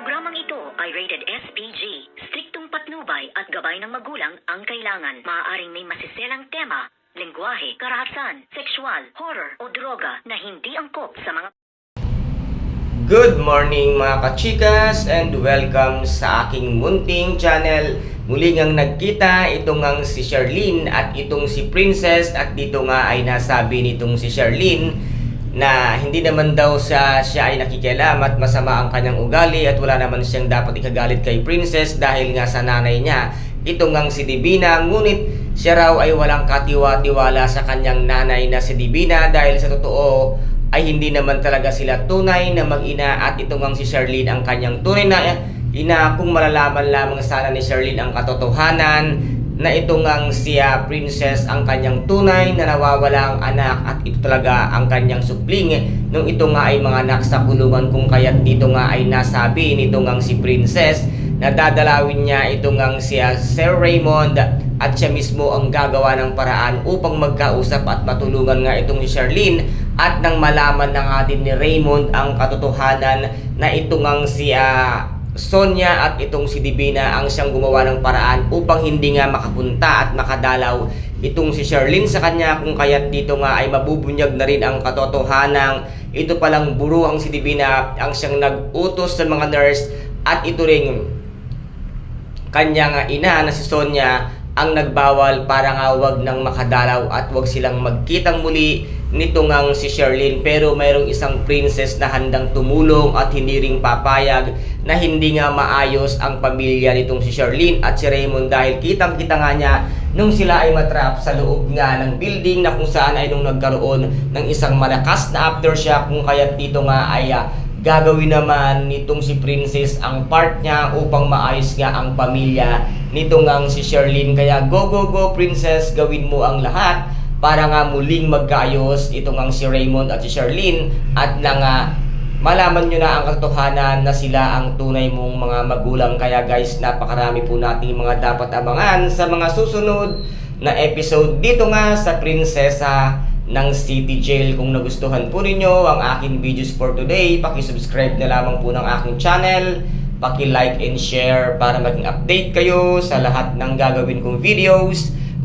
Programang ito ay rated SPG. Striktong patnubay at gabay ng magulang ang kailangan. Maaaring may masiselang tema, lengguwahe, karahasan, sexual, horror o droga na hindi angkop sa mga Good morning mga kachikas and welcome sa aking munting channel. Muli ngang nagkita itong ang si Charlene at itong si Princess at dito nga ay nasabi nitong si Charlene na hindi naman daw siya, siya ay nakikialam at masama ang kanyang ugali at wala naman siyang dapat ikagalit kay Princess dahil nga sa nanay niya. Ito ngang si Divina ngunit siya raw ay walang katiwa-tiwala sa kanyang nanay na si Divina dahil sa totoo ay hindi naman talaga sila tunay na mag-ina at ito ngang si Charlene ang kanyang tunay na ina kung malalaman lamang sana ni Charlene ang katotohanan na ito ngang siya princess ang kanyang tunay na nawawalang anak. At ito talaga ang kanyang supling nung ito nga ay mga anak sa kulungan kung kaya't dito nga ay nasabi nito ngang si princess na dadalawin niya ito ngang siya Sir Raymond. At siya mismo ang gagawa ng paraan upang magkausap at matulungan nga itong si Charlene. At nang malaman na nga din ni Raymond ang katotohanan na ito ngang si Sonia at itong si Divina ang siyang gumawa ng paraan upang hindi nga makapunta at makadalaw. Itong si Charlene sa kanya kung kaya't dito nga ay mabubunyag na rin ang katotohanan ito palang buro ang si Divina ang siyang nag-utos sa mga nurse at ito ring kanyang ina na si Sonia ang nagbawal para nga wag nang makadalaw at wag silang magkitang muli nito ngang si Sherlyn pero mayroong isang princess na handang tumulong at hindi ring papayag na hindi nga maayos ang pamilya nitong si Sherlyn at si Raymond dahil kitang kita nga niya nung sila ay matrap sa loob nga ng building na kung saan ay nung nagkaroon ng isang malakas na aftershock kung kaya't dito nga ay ah, gagawin naman nitong si Princess ang part niya upang maayos nga ang pamilya nito ngang si Sherlyn. Kaya go go go Princess, gawin mo ang lahat para nga muling magkaayos ito ngang si Raymond at si Sherlyn at na nga malaman nyo na ang katotohanan na sila ang tunay mong mga magulang. Kaya guys, napakarami po nating mga dapat abangan sa mga susunod na episode dito nga sa Prinsesa ng City Jail. Kung nagustuhan po ninyo ang aking videos for today, pakisubscribe na lamang po ng aking channel, paki-like and share para maging update kayo sa lahat ng gagawin kong videos.